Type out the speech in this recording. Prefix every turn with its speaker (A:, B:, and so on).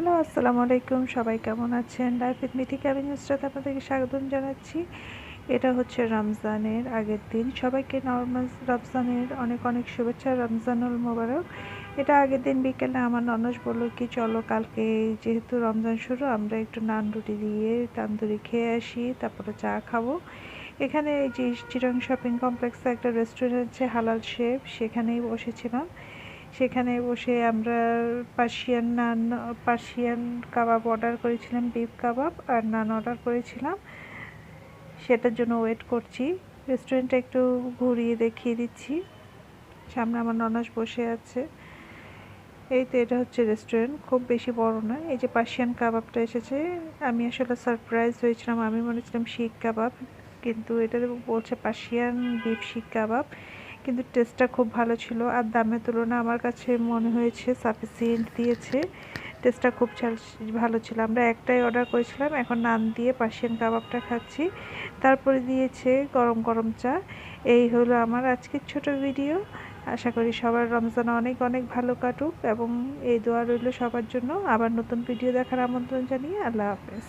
A: Hello, আসসালামু আলাইকুম। সবাই কেমন আছেন? লাইফ উইথ মিথি ক্যাবিন নিউজটাতে আপনাদেরকে স্বাগতম জানাচ্ছি। এটা হচ্ছে রমজানের আগের দিন। সবাইকে নর্মাল রমজানের অনেক অনেক শুভেচ্ছা, রমজানুল মোবারক। এটা আগের দিন বিকেলে আমার ননস বলল কি, চলো কালকে যেহেতু রমজান শুরু, আমরা একটু নান রুটি দিয়ে তান্দুরি খেয়ে আসি, তারপরে চা খাব। এখানে এই যে চিরং শপিং কমপ্লেক্সে একটা রেস্টুরেন্ট আছে, হালাল শেফ। সেখানেই বসেছিলাম। সেখানে বসে আমরা Persian naan, Persian kebab order করেছিলাম, বিফ কাবাব, আর নান অর্ডার করেছিলাম। সেটার জন্য ওয়েট করছি। রেস্টুরেন্টটা একটু ঘুরিয়ে দেখিয়ে দিচ্ছি। সামনে আমার ননস বসে আছে। এই তো এটা হচ্ছে রেস্টুরেন্ট, খুব বেশি বড় না। এই যে পার্সিয়ান কাবাবটা এসেছে, আমি আসলে সারপ্রাইজ হয়েছিলাম। আমি মনে ছিলাম শিখ কাবাব, কিন্তু এটা বলছে পার্সিয়ান বিফ শিখ কাবাব। কিন্তু টেস্টটা খুব ভালো ছিল। আর দামের তুলনা আমার কাছে মনে হয়েছে সাফিসিয়েন্ট দিয়েছে। টেস্টটা খুব ভালো ছিল। আমরা একটাই অর্ডার করেছিলাম, এখন নান দিয়ে পার্সিয়ান কাবাবটা খাচ্ছি। তারপরে দিয়েছে গরম গরম চা। এই হলো আমার আজকের ছোট ভিডিও আশা করি সবার রমজান অনেক অনেক ভালো কাটুক এবং এই দোয়া রইল সবার জন্য। আবার নতুন ভিডিও দেখার আমন্ত্রণ জানিয়ে আল্লাহ হাফেজ।